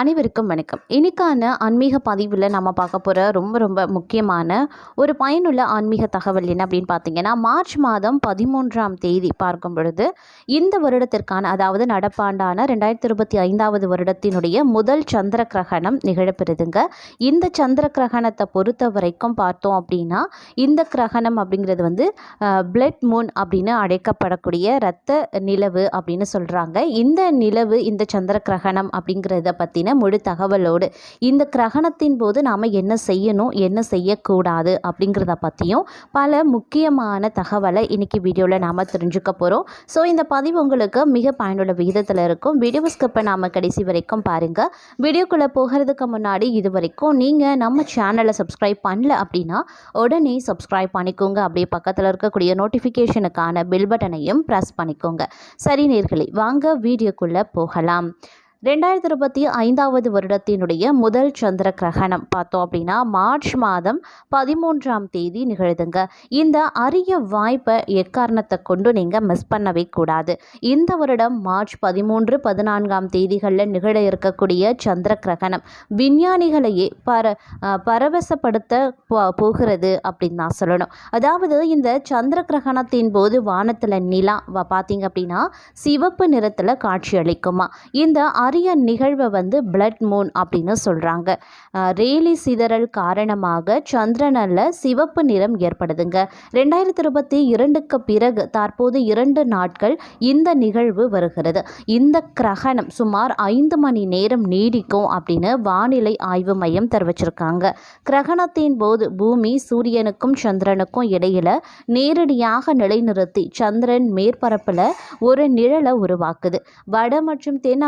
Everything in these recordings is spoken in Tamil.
அனைவருக்கும் வணக்கம். இன்னைக்கான ஆன்மீக பதிவில் நம்ம பார்க்க போகிற ரொம்ப ரொம்ப முக்கியமான ஒரு பயனுள்ள ஆன்மீக தகவல் என்ன அப்படின்னு பார்த்தீங்கன்னா மார்ச் மாதம் பதிமூன்றாம் தேதி பார்க்கும் பொழுது இந்த வருடத்திற்கான அதாவது நடப்பாண்டான ரெண்டாயிரத்தி இருபத்தி ஐந்தாவது வருடத்தினுடைய முதல் சந்திர கிரகணம் நிகழப்பெறுதுங்க. இந்த சந்திர கிரகணத்தை பொறுத்த வரைக்கும் பார்த்தோம் அப்படின்னா இந்த கிரகணம் அப்படிங்கிறது வந்து பிளட் மூன் அப்படின்னு அழைக்கப்படக்கூடிய இரத்த நிலவு அப்படின்னு சொல்கிறாங்க இந்த நிலவு இந்த சந்திர கிரகணம் அப்படிங்கிறத பற்றின முழு தகவலோடு இந்த கிரகணத்தின் போது நாம் என்ன செய்யணும் என்ன செய்யக்கூடாது அப்படிங்கிறத பற்றியும் பல முக்கியமான தகவலை இன்னைக்கு வீடியோவில் நாம் தெரிஞ்சுக்க போகிறோம் ஸோ இந்த பதிவு உங்களுக்கு மிக பயனுள்ள விகிதத்தில் இருக்கும். வீடியோ ஸ்கிப்பை நாம் கடைசி வரைக்கும் பாருங்கள் வீடியோக்குள்ளே போகிறதுக்கு முன்னாடி இது வரைக்கும் நீங்கள் நம்ம சேனலை சப்ஸ்கிரைப் பண்ணல அப்படின்னா உடனே சப்ஸ்கிரைப் பண்ணிக்கோங்க. அப்படியே பக்கத்தில் இருக்கக்கூடிய நோட்டிஃபிகேஷனுக்கான பில் பட்டனையும் ப்ரெஸ் பண்ணிக்கோங்க. சரி நேர்களே வாங்க வீடியோக்குள்ளே போகலாம். ரெண்டாயிரத்தி இருபத்தி ஐந்தாவது வருடத்தினுடைய முதல் சந்திர கிரகணம். பார்த்தோம் அப்படின்னா மார்ச் மாதம் பதிமூன்றாம் தேதி நிகழுதுங்க. இந்த அரிய வாய்ப்பை எக்காரணத்தை கொண்டு நீங்கள் மிஸ் பண்ணவே கூடாது. இந்த வருடம் மார்ச் பதிமூன்று பதினான்காம் தேதிகளில் நிகழ இருக்கக்கூடிய சந்திர கிரகணம் விஞ்ஞானிகளையே பர பரவசப்படுத்த போகிறது அப்படின்னு நான் சொல்லணும். அதாவது இந்த சந்திர கிரகணத்தின் போது வானத்தில் நிலா வ- பார்த்தீங்க அப்படின்னா சிவப்பு நிறத்தில் காட்சி அளிக்குமா? இந்த அரிய நிகழ்வை வந்து பிளட் மூன் அப்படின்னு சொல்கிறாங்க ரேலி சிதறல் காரணமாக சந்திரனில் சிவப்பு நிறம் ஏற்படுதுங்க. ரெண்டாயிரத்தி இருபத்தி இரண்டுக்கு பிறகு தற்போது இரண்டு நாட்கள் இந்த நிகழ்வு வருகிறது. இந்த கிரகணம் சுமார் ஐந்து மணி நேரம் நீடிக்கும் அப்படின்னு வானிலை ஆய்வு மையம் தெரிவிச்சிருக்காங்க. கிரகணத்தின் போது பூமி சூரியனுக்கும் சந்திரனுக்கும் இடையில நேரடியாக நிலைநிறுத்தி சந்திரன் மேற்பரப்பில் ஒரு நிழலை உருவாக்குது. வட மற்றும் தென்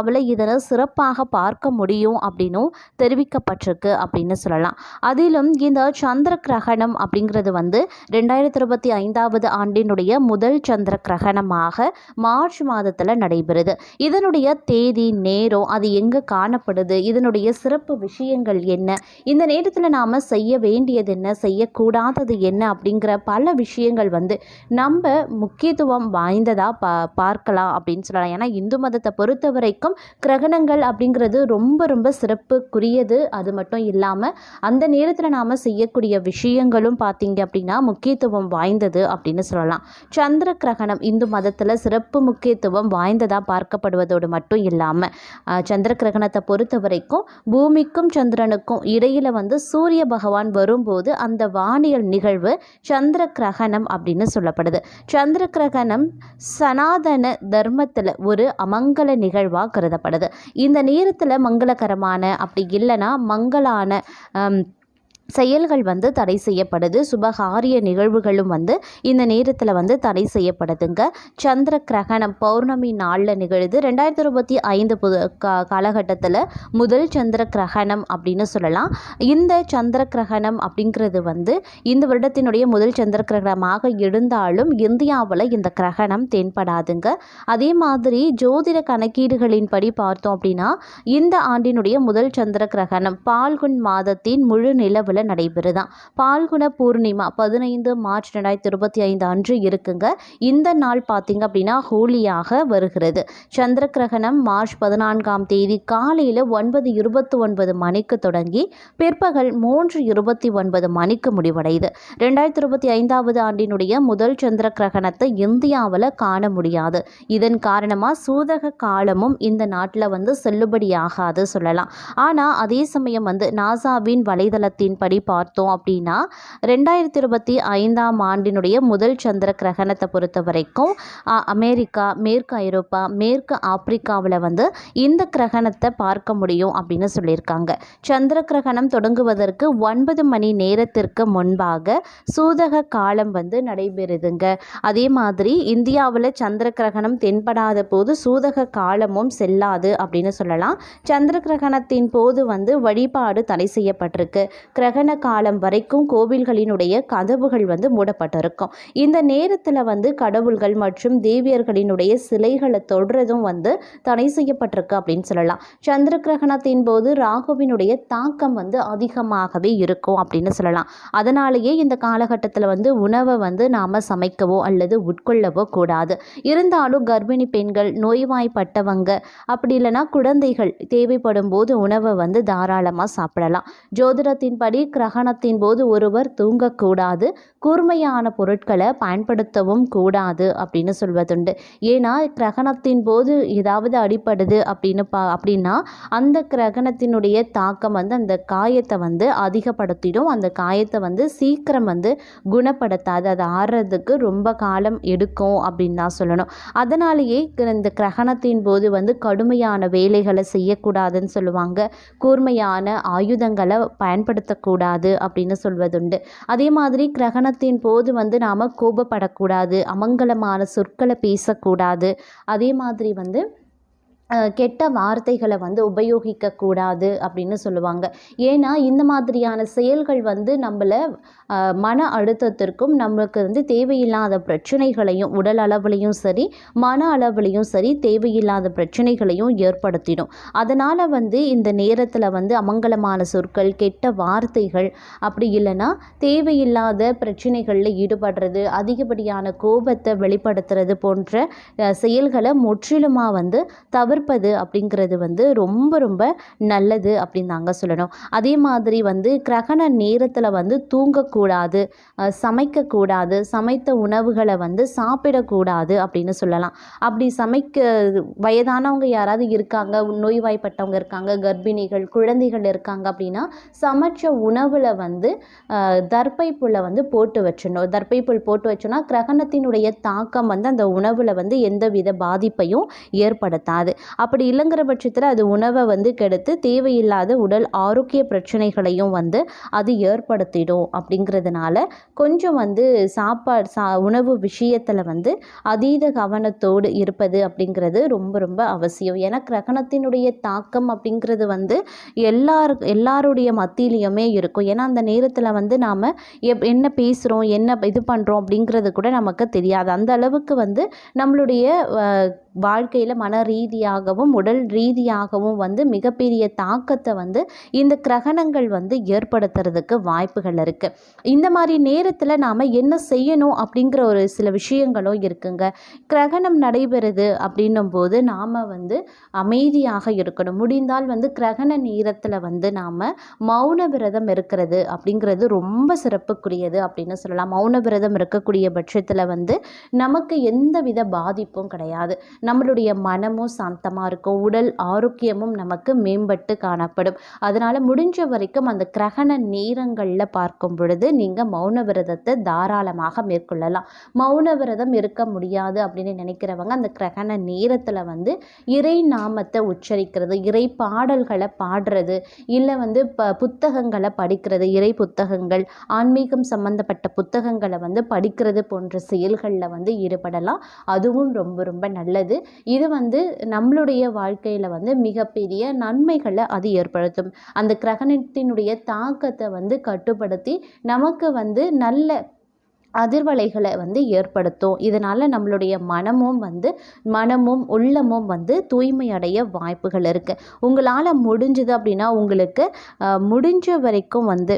இந்தியாவில் இதனை சிறப்பாக பார்க்க முடியும் அப்படின்னும் தெரிவிக்கப்பட்டிருக்கு அப்படின்னு சொல்லலாம். அதிலும் இந்த சந்திர கிரகணம் அப்படிங்கிறது வந்து ரெண்டாயிரத்தி இருபத்தி ஐந்தாவது ஆண்டினுடைய முதல் சந்திர கிரகணமாக மார்ச் மாதத்தில் நடைபெறுது. இதனுடைய தேதி நேரம் அது எங்கே காணப்படுது இதனுடைய சிறப்பு விஷயங்கள் என்ன இந்த நேரத்தில் நாம் செய்ய வேண்டியது என்ன செய்யக்கூடாதது என்ன அப்படிங்கிற பல விஷயங்கள் வந்து நம்ம முக்கியத்துவம் வாய்ந்ததாக பா பார்க்கலாம் அப்படின்னு சொல்லலாம். ஏன்னா இந்து மதத்தை பொறுத்த வரைக்கும் கிரகணங்கள் அப்படிங்கிறது ரொம்ப ரொம்ப சிறப்புக்குரியது. அது மட்டும் இல்லாமல் அந்த நேரத்தில் நாம் செய்யக்கூடிய விஷயங்களும் பார்த்தீங்க அப்படின்னா முக்கியத்துவம் வாய்ந்தது அப்படின்னு சொல்லலாம். சந்திர கிரகணம் இந்து மதத்தில் சிறப்பு முக்கியத்துவம் வாய்ந்ததாக பார்க்கப்படுவதோடு மட்டும் இல்லாமல் சந்திர கிரகணத்தை பொறுத்த வரைக்கும் பூமிக்கும் சந்திரனுக்கும் இடையில் வந்து சூரிய பகவான் வரும்போது அந்த வானியல் நிகழ்வு சந்திர கிரகணம் அப்படின்னு சொல்லப்படுது. சந்திர கிரகணம் சனாதன தர்மத்தில் ஒரு அமங்கல நிகழ்வாக கருதப்படுது. இந்த நேரத்தில் மங்களகரமான அப்படி இல்லைன்னா மங்களான செயல்கள் வந்து தடை செய்யப்படுது. சுபகாரிய நிகழ்வுகளும் வந்து இந்த நேரத்தில் வந்து தடை செய்யப்படுதுங்க. சந்திர கிரகணம் பௌர்ணமி நாளில் நிகழுது. ரெண்டாயிரத்தி இருபத்தி ஐந்து புது கா காலகட்டத்தில் முதல் சந்திர கிரகணம் அப்படின்னு சொல்லலாம். இந்த சந்திர கிரகணம் அப்படிங்கிறது வந்து இந்த வருடத்தினுடைய முதல் சந்திர கிரகணமாக இருந்தாலும் இந்தியாவில் இந்த கிரகணம் தென்படாதுங்க. அதே மாதிரி ஜோதிட கணக்கீடுகளின்படி பார்த்தோம் அப்படின்னா இந்த ஆண்டினுடைய முதல் சந்திர கிரகணம் பால்குன் மாதத்தின் முழு நிலவில் நடைபெறுதான். பால்குண பூர்ணிமா பதினைந்து மார்ச் ரெண்டாயிரத்தி இருபத்தி ஐந்து அன்று இருக்குங்க. இந்த நாள் பார்த்தீங்க அப்படின்னா ஹோலியாக வருகிறது. சந்திர கிரகணம் மார்ச் பதினான்காம் தேதி காலையில் ஒன்பது இருபத்தி ஒன்பது மணிக்கு தொடங்கி பிற்பகல் மூன்று இருபத்தி ஒன்பது மணிக்கு முடிவடையுது. ரெண்டாயிரத்தி இருபத்தி ஐந்தாவது ஆண்டினுடைய முதல் சந்திர கிரகணத்தை இந்தியாவில் காண முடியாது. இதன் காரணமாக சூதக காலமும் இந்த நாட்டில் வந்து செல்லுபடியாகாது சொல்லலாம். ஆனால் அதே சமயம் வந்து நாசாவின் வலைதளத்தின்படி பார்த்தோம் அப்படின்னா ரெண்டாயிரத்தி இருபத்தி ஐந்தாம் ஆண்டினுடைய முதல் சந்திர கிரகணத்தை பொறுத்த வரைக்கும் அமெரிக்கா மேற்கு ஐரோப்பா மேற்கு ஆப்பிரிக்காவில் வந்து இந்த கிரகணத்தை பார்க்க முடியும் அப்படின்னு சொல்லியிருக்காங்க. சந்திர கிரகணம் தொடங்குவதற்கு ஒன்பது மணி நேரத்திற்கு முன்பாக சூதக காலம் வந்து நடைபெறுதுங்க. அதே மாதிரி இந்தியாவில் சந்திர கிரகணம் தென்படாத போது சூதக காலமும் செல்லாது அப்படின்னு சொல்லலாம். சந்திர கிரகணத்தின் போது வந்து வழிபாடு தடை செய்யப்பட்டிருக்கு. கிரகண காலம் வரைக்கும் கோவில்களினுடைய கதவுகள் வந்து மூடப்பட்டிருக்கும். இந்த நேரத்தில் வந்து கடவுள்கள் மற்றும் தேவியர்களினுடைய சிலைகளை தொடுறதும் வந்து தடை செய்யப்பட்டிருக்கு அப்படின்னு சொல்லலாம். சந்திர கிரகணத்தின் போது ராகுவினுடைய தாக்கம் வந்து அதிகமாகவே இருக்கும் அப்படின்னு சொல்லலாம். அதனாலேயே இந்த காலகட்டத்தில் வந்து உணவை வந்து நாம் சமைக்கவோ அல்லது உட்கொள்ளவோ கூடாது. இருந்தாலும் கர்ப்பிணி பெண்கள் நோய்வாய்ப்பட்டவங்க அப்படி இல்லைன்னா குழந்தைகள் தேவைப்படும் போது உணவை வந்து தாராளமாக சாப்பிடலாம். ஜோதிடத்தின்படி கிரகணத்தின் போது ஒருவர் தூங்கக்கூடாது கூர்மையான பொருட்களை பயன்படுத்தவும் கூடாது அப்படின்னு சொல்வதுண்டு. ஏன்னா கிரகணத்தின் போது ஏதாவது அடிப்படுது அப்படின்னு பா அப்படின்னா அந்த கிரகணத்தினுடைய தாக்கம் வந்து அந்த காயத்தை வந்து அதிகப்படுத்திடும். அந்த காயத்தை வந்து சீக்கிரம் வந்து குணப்படுத்தாது. அது ஆறுறதுக்கு ரொம்ப காலம் எடுக்கும் அப்படின்னு தான் சொல்லணும். அதனாலேயே இந்த கிரகணத்தின் போது வந்து கடுமையான வேலைகளை செய்யக்கூடாதுன்னு சொல்லுவாங்க. கூர்மையான ஆயுதங்களை பயன்படுத்தக்கூடாது. அப்படின்னு சொல்வதுண்டு. அதே மாதிரி கிரகணத்தின் போது வந்து நாம் கோபப்படக்கூடாது அமங்கலமான சொற்களை பேசக்கூடாது. அதே மாதிரி வந்து கெட்ட வார்த்தைகளை வந்து உபயோகிக்கக்கூடாது அப்படின்னு சொல்லுவாங்க. ஏன்னா இந்த மாதிரியான செயல்கள் வந்து நம்மளை மன அழுத்தத்திற்கும் நம்மளுக்கு வந்து தேவையில்லாத பிரச்சனைகளையும் உடல் அளவுலையும் சரி மன அளவுலையும் சரி தேவையில்லாத பிரச்சனைகளையும் ஏற்படுத்திடும். அதனால் வந்து இந்த நேரத்தில் வந்து அமங்கலமான சொற்கள் கெட்ட வார்த்தைகள் அப்படி இல்லைன்னா தேவையில்லாத பிரச்சனைகளில் ஈடுபடுறது அதிகப்படியான கோபத்தை வெளிப்படுத்துறது போன்ற செயல்களை முற்றிலுமாக வந்து தவிர்ப்பது அப்படிங்கிறது வந்து ரொம்ப ரொம்ப நல்லது அப்படின்னு தாங்க சொல்லணும். அதே மாதிரி வந்து கிரகண நேரத்தில் வந்து தூங்கக்கூடாது சமைக்கக்கூடாது சமைத்த உணவுகளை வந்து சாப்பிடக்கூடாது அப்படின்னு சொல்லலாம். அப்படி சமைக்க வயதானவங்க யாராவது இருக்காங்க நோய்வாய்ப்பட்டவங்க இருக்காங்க கர்ப்பிணிகள் குழந்தைகள் இருக்காங்க அப்படின்னா சமைச்ச உணவில் வந்து தர்ப்பை புல்லை வந்து போட்டு வச்சிடணும். தர்ப்பைப்புல் புல் போட்டு வச்சோன்னா கிரகணத்தினுடைய தாக்கம் வந்து அந்த உணவில் வந்து எந்தவித பாதிப்பையும் ஏற்படுத்தாது. அப்படி இல்லைங்கிற பட்சத்தில் அது உணவை வந்து கெடுத்து தேவையில்லாத உடல் ஆரோக்கிய பிரச்சனைகளையும் வந்து அது ஏற்படுத்திடும் அப்படிங்கிறதுனால கொஞ்சம் வந்து சாப்பாடு சா உணவு விஷயத்தில் வந்து அதீத கவனத்தோடு இருப்பது அப்படிங்கிறது ரொம்ப ரொம்ப அவசியம். ஏன்னா கிரகணத்தினுடைய தாக்கம் அப்படிங்கிறது வந்து எல்லார் எல்லாருடைய மத்தியிலையுமே இருக்கும். ஏன்னா அந்த நேரத்தில் வந்து நாம் எப் என்ன பேசுகிறோம் என்ன இது பண்ணுறோம் அப்படிங்கிறது கூட நமக்கு தெரியாது. அந்த அளவுக்கு வந்து நம்மளுடைய வாழ்க்கையில் மன ரீதியாகவும் உடல் ரீதியாகவும் வந்து மிகப்பெரிய தாக்கத்தை வந்து இந்த கிரகணங்கள் வந்து ஏற்படுத்துறதுக்கு வாய்ப்புகள் இருக்குது இந்த மாதிரி நேரத்தில் நாம் என்ன செய்யணும் அப்படிங்கிற ஒரு சில விஷயங்களும் இருக்குங்க. கிரகணம் நடைபெறுது அப்படின்னும் போது நாம் வந்து அமைதியாக இருக்கணும். முடிந்தால் வந்து கிரகண நேரத்தில் வந்து நாம் மௌன விரதம் இருக்கிறது அப்படிங்கிறது ரொம்ப சிறப்புக்குரியது அப்படின்னு சொல்லலாம். மௌன விரதம் இருக்கக்கூடிய பட்சத்தில் வந்து நமக்கு எந்தவித பாதிப்பும் கிடையாது. நம்மளுடைய மனமும் சாந்தமாக இருக்கும். உடல் ஆரோக்கியமும் நமக்கு மேம்பட்டு காணப்படும். அதனால் முடிஞ்ச வரைக்கும் அந்த கிரகண நேரங்களில் பார்க்கும் பொழுது நீங்கள் மௌன விரதத்தை தாராளமாக மேற்கொள்ளலாம். மௌன விரதம் இருக்க முடியாது அப்படின்னு நினைக்கிறவங்க அந்த கிரகண நேரத்தில் வந்து இறை நாமத்தை உச்சரிக்கிறது இறை பாடல்களை பாடுறது இல்லை வந்து ப புத்தகங்களை படிக்கிறது இறை புத்தகங்கள் ஆன்மீகம் சம்பந்தப்பட்ட புத்தகங்களை வந்து படிக்கிறது போன்ற செயல்களில் வந்து ஈடுபடலாம். அதுவும் ரொம்ப ரொம்ப நல்லது. இது வந்து நம்மளுடைய வாழ்க்கையில் வந்து மிகப்பெரிய நன்மைகளை அது ஏற்படுத்தும். அந்த கிரகணத்தினுடைய தாக்கத்தை வந்து கட்டுப்படுத்தி நமக்கு வந்து நல்ல அதிர்வலைகளை வந்து ஏற்படுத்தும். இதனால் நம்மளுடைய மனமும் வந்து மனமும் உள்ளமும் வந்து தூய்மை அடைய வாய்ப்புகள் இருக்குது உங்களால் முடிஞ்சுது அப்படின்னா உங்களுக்கு முடிஞ்ச வரைக்கும் வந்து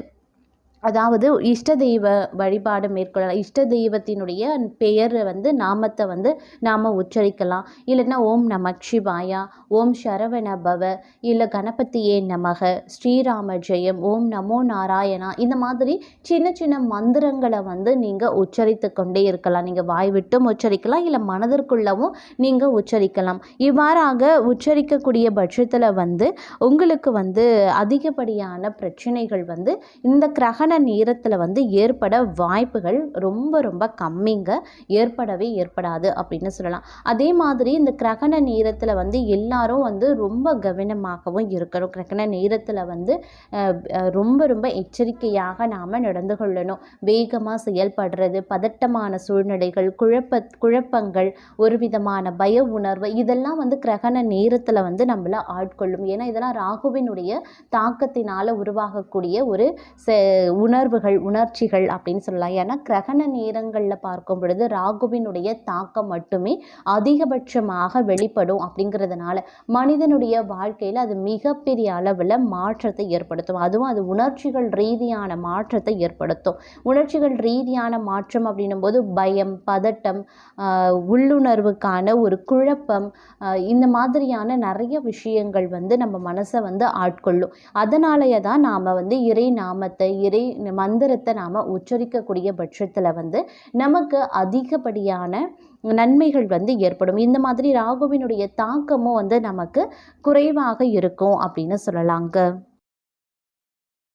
அதாவது இஷ்ட தெய்வ வழிபாடு மேற்கொள்ளலாம். இஷ்ட தெய்வத்தினுடைய பெயர் வந்து நாமத்தை வந்து நாம் உச்சரிக்கலாம். இல்லைன்னா ஓம் நம சிவாயா ஓம் சரவண பவ இல்லை கணபதியே நமக ஸ்ரீராம ஜெயம் ஓம் நமோ நாராயணா இந்த மாதிரி சின்ன சின்ன மந்திரங்களை வந்து நீங்கள் உச்சரித்து கொண்டே இருக்கலாம். நீங்கள் வாய் விட்டும் உச்சரிக்கலாம் இல்லை மனதிற்குள்ளவும் நீங்கள் உச்சரிக்கலாம். இவ்வாறாக உச்சரிக்கக்கூடிய பட்சத்தில் வந்து உங்களுக்கு வந்து அதிகப்படியான பிரச்சனைகள் வந்து இந்த கிரகண கிரகண நேரத்தில் வந்து ஏற்பட வாய்ப்புகள் ரொம்ப ரொம்ப கம்மிங்க. ஏற்படவே ஏற்படாது அப்படின்னு சொல்லலாம். அதே மாதிரி இந்த கிரகண நேரத்தில் வந்து எல்லாரும் வந்து ரொம்ப கவனமாகவும் இருக்கணும். கிரகண நேரத்தில் வந்து ரொம்ப ரொம்ப எச்சரிக்கையாக நாம் நடந்து கொள்ளணும். வேகமாக செயல்படுறது பதட்டமான சூழ்நிலைகள் குழப்ப குழப்பங்கள் ஒரு விதமான பய உணர்வு இதெல்லாம் வந்து கிரகண நேரத்தில் வந்து நம்மள ஆட்கொள்ளும். ஏன்னா இதெல்லாம் ராகுவினுடைய தாக்கத்தினால் உருவாகக்கூடிய ஒரு உணர்வுகள் உணர்ச்சிகள் அப்படின்னு சொல்லலாம். ஏன்னா கிரகண நேரங்களில் பார்க்கும் பொழுது ராகுவினுடைய தாக்கம் மட்டுமே அதிகபட்சமாக வெளிப்படும் அப்படிங்கிறதுனால மனிதனுடைய வாழ்க்கையில் அது மிகப்பெரிய அளவில் மாற்றத்தை ஏற்படுத்தும். அதுவும் அது உணர்ச்சிகள் ரீதியான மாற்றத்தை ஏற்படுத்தும். உணர்ச்சிகள் ரீதியான மாற்றம் அப்படின்னும் போது பயம் பதட்டம் உள்ளுணர்வுக்கான ஒரு குழப்பம் இந்த மாதிரியான நிறைய விஷயங்கள் வந்து நம்ம மனசை வந்து ஆட்கொள்ளும். அதனாலேயே தான் நாம் வந்து இறை நாமத்தை இறை மந்திரத்தை நாம் உச்சரிக்கக்கூடிய பட்சத்தில் வந்து நமக்கு அதிகப்படியான நன்மைகள் வந்து ஏற்படும். இந்த மாதிரி ராகுவினுடைய தாக்கமும் வந்து நமக்கு குறைவாக இருக்கும் அப்படின்னு சொல்லலாங்க.